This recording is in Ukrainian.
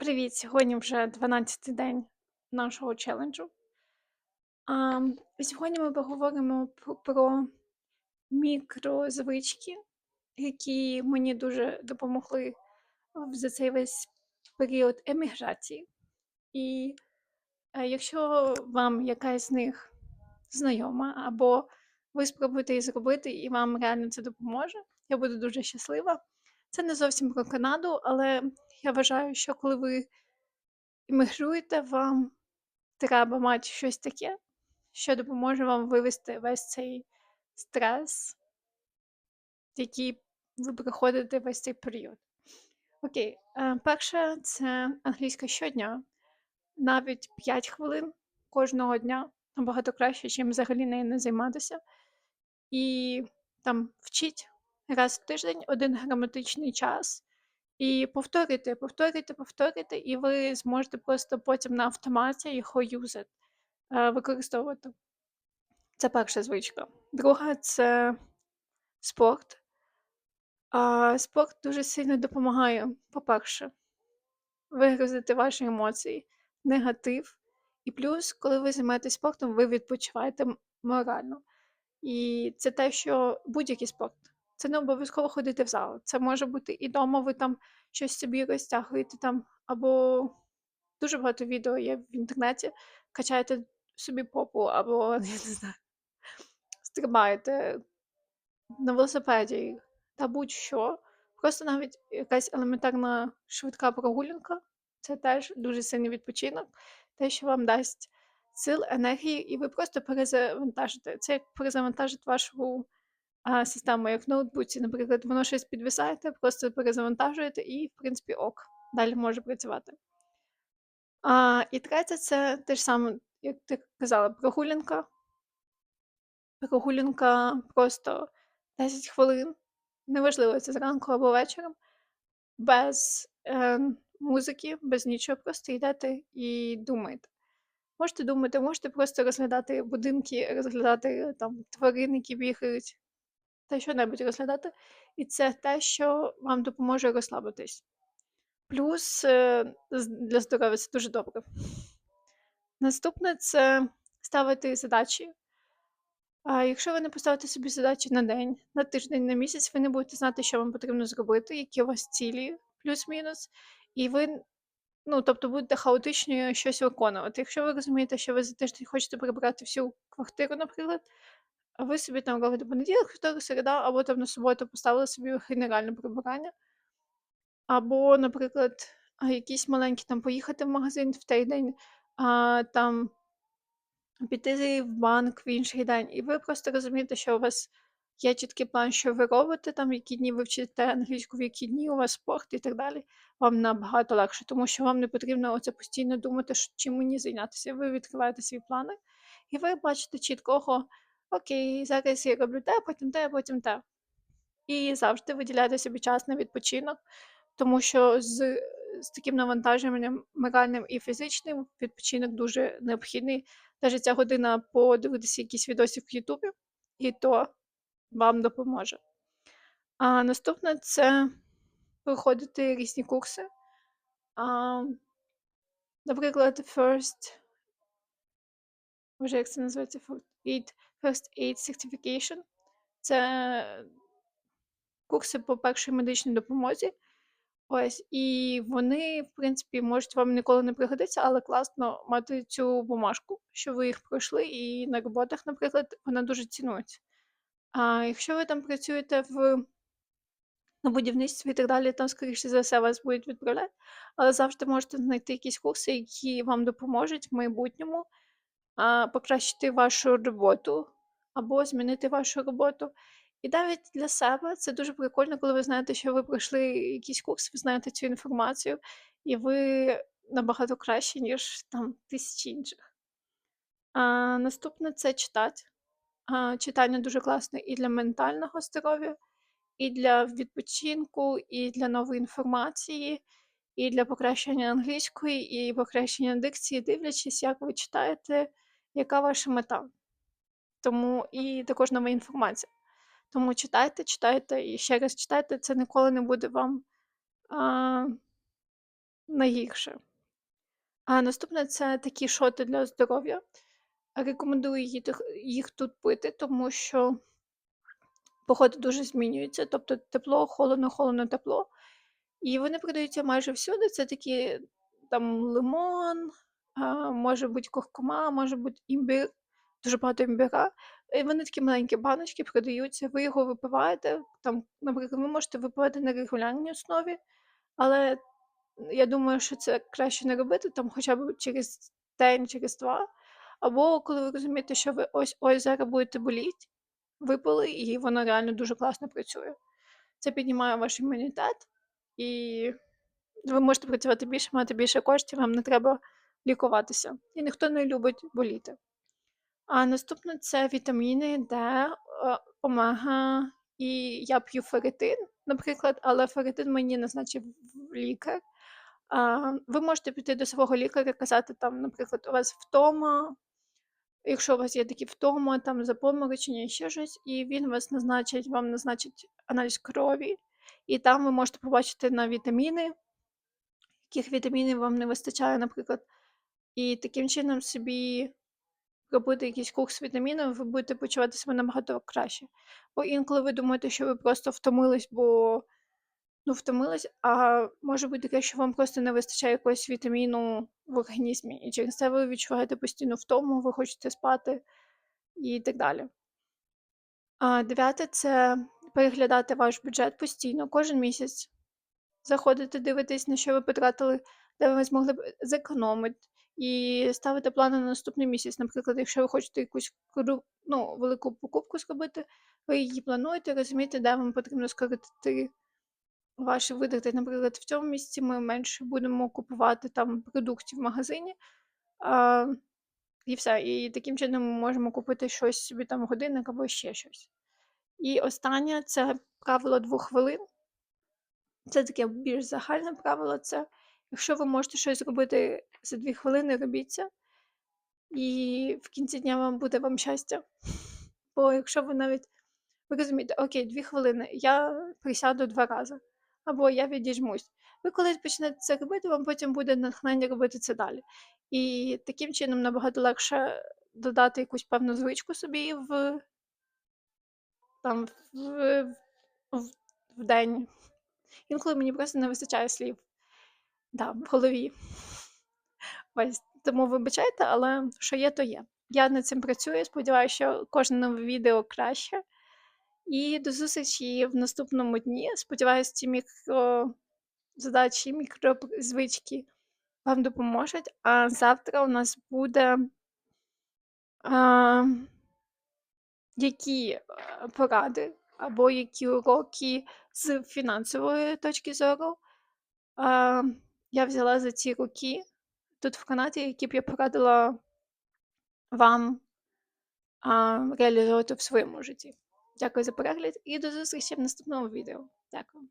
Привіт! Сьогодні вже 12-й день нашого челенджу. А, сьогодні ми поговоримо про, мікрозвички, які мені дуже допомогли за цей весь період еміграції. І е, якщо вам якась з них знайома, або ви спробуєте її зробити, і вам реально це допоможе, я буду дуже щаслива. Це не зовсім про Канаду, але я вважаю, що коли ви іммігруєте, вам треба мати щось таке, що допоможе вам вивести весь цей стрес, який ви проходите весь цей період. Окей, е, перше це англійська щодня. Навіть 5 хвилин кожного дня набагато краще, чим взагалі нею не займатися. І там вчіть раз в тиждень один граматичний час. І повторюйте, повторюйте, повторюйте, і ви зможете просто потім на автоматі його юзати, е, використовувати. Це перша звичка. Друга це спорт. А спорт дуже сильно допомагає, по-перше, вигрузити ваші емоції, негатив. І плюс, коли ви займаєтесь спортом, ви відпочиваєте морально. І це те, що будь-який спорт. Це не обов'язково ходити в зал. Це може бути і вдома, ви там щось собі розтягуєте там, або дуже багато відео є в інтернеті, качаєте собі попу, або я не знаю, стрибаєте на велосипеді та будь-що. Просто навіть якась елементарна швидка прогулянка це теж дуже сильний відпочинок, те, що вам дасть сил, енергії, і ви просто перезавантажите. Це як перезавантажить вашу а, систему, як в ноутбуці, наприклад, воно щось підвисаєте, просто перезавантажуєте і, в принципі, ок, далі може працювати. А, і третє, це те ж саме, як ти казала, прогулянка. Прогулянка просто 10 хвилин, неважливо, це зранку або вечором, без е, музики, без нічого, просто йдете і думаєте. Можете думати, можете просто розглядати будинки, розглядати там тварин, які бігають, та що-небудь розглядати. І це те, що вам допоможе розслабитись. Плюс е, для здоров'я це дуже добре. Наступне це ставити задачі. А якщо ви не поставите собі задачі на день, на тиждень, на місяць, ви не будете знати, що вам потрібно зробити, які у вас цілі, плюс-мінус, і ви, ну, тобто, будете хаотично щось виконувати. Якщо ви розумієте, що ви за тиждень хочете прибрати всю квартиру, наприклад, а ви собі там робите понеділок, вівторок, середа, або там на суботу поставили собі генеральне прибирання, або, наприклад, якісь маленькі там поїхати в магазин в той день, а, там піти в банк в інший день, і ви просто розумієте, що у вас є чіткий план, що ви робите, там, які дні ви вчите англійську, в які дні у вас спорт і так далі. Вам набагато легше, тому що вам не потрібно оце постійно думати, чим мені зайнятися. Ви відкриваєте свої плани, і ви бачите чіткого, окей, зараз я роблю те, потім те, потім те. І завжди виділяйте собі час на відпочинок, тому що з, з таким навантаженням моральним і фізичним відпочинок дуже необхідний. Навіть ця година подивитися якісь відосів в Ютубі, і то вам допоможе. А наступне це проходити різні курси. А, наприклад, First, може, як це називається? First Aid, First Aid Certification. Це курси по першій медичній допомозі. Ось, і вони, в принципі, можуть вам ніколи не пригодитися, але класно мати цю бумажку, що ви їх пройшли, і на роботах, наприклад, вона дуже цінується. А якщо ви там працюєте в на будівництві і так далі, там, скоріше за все, вас будуть відправляти, але завжди можете знайти якісь курси, які вам допоможуть в майбутньому а, покращити вашу роботу або змінити вашу роботу. І навіть для себе це дуже прикольно, коли ви знаєте, що ви пройшли якийсь курс, ви знаєте цю інформацію, і ви набагато краще, ніж там тисячі інших. А, наступне це читати. А, читання дуже класне і для ментального здоров'я, і для відпочинку, і для нової інформації, і для покращення англійської, і покращення дикції, дивлячись, як ви читаєте, яка ваша мета. Тому і також нова інформація. Тому читайте, читайте і ще раз читайте, це ніколи не буде вам а, найгірше. А наступне це такі шоти для здоров'я. Рекомендую їх тут пити, тому що погода дуже змінюється, тобто тепло, холодно, холодно, тепло. І вони продаються майже всюди. Це такі там лимон, може бути куркума, може бути імбир, дуже багато імбира. І вони такі маленькі баночки продаються, ви його випиваєте. Там, наприклад, ви можете випивати на регулярній основі, але я думаю, що це краще не робити там хоча б через день, через два. Або коли ви розумієте, що ви ось ось зараз будете боліти, випили, і воно реально дуже класно працює. Це піднімає ваш імунітет, і ви можете працювати більше, мати більше коштів, вам не треба лікуватися. І ніхто не любить боліти. А наступне це вітаміни, Д, е, омега, і я п'ю ферритин, наприклад, але ферритин мені назначив лікар. Ви можете піти до свого лікаря, казати, там, наприклад, у вас втома, якщо у вас є такі втома, там запоморочення, ще щось, і він вас назначить, вам назначить аналіз крові, і там ви можете побачити на вітаміни, яких вітамінів вам не вистачає, наприклад. І таким чином собі робити якийсь курс вітамінів, ви будете почувати себе набагато краще. Бо інколи ви думаєте, що ви просто втомились, бо ну, втомились, а може бути таке, що вам просто не вистачає якогось вітаміну в організмі. І через це ви відчуваєте постійну втому, ви хочете спати і так далі. А дев'яте це переглядати ваш бюджет постійно, кожен місяць. Заходити, дивитись, на що ви потратили, де ви змогли б зекономити, і ставити плани на наступний місяць. Наприклад, якщо ви хочете якусь ну, велику покупку зробити, ви її плануєте, розумієте, де вам потрібно скоротити ваші витрати. Наприклад, в цьому місяці ми менше будемо купувати там продуктів в магазині. А, І все. І таким чином ми можемо купити щось собі там годинник або ще щось. І останнє це правило двох хвилин. Це таке більш загальне правило. Це якщо ви можете щось зробити за дві хвилини, робіть це. І в кінці дня вам буде вам щастя. Бо якщо ви навіть ви розумієте, окей, дві хвилини, я присяду два рази, або я відіжмусь. Ви коли почнете це робити, вам потім буде натхнення робити це далі. І таким чином набагато легше додати якусь певну звичку собі в там в, в, в день. Інколи мені просто не вистачає слів да, в голові. Ось, Тому вибачайте, але що є, то є. Я над цим працюю. Сподіваюся, що кожне нове відео краще. І до зустрічі в наступному дні. Сподіваюся, ці мікрозадачі, мікрозвички вам допоможуть. А завтра у нас буде. А, які е, поради або які уроки з фінансової точки зору я взяла за ці роки тут в Канаді, які б я порадила вам а, реалізовувати в своєму житті. Дякую за перегляд і до зустрічі в наступному відео. Дякую.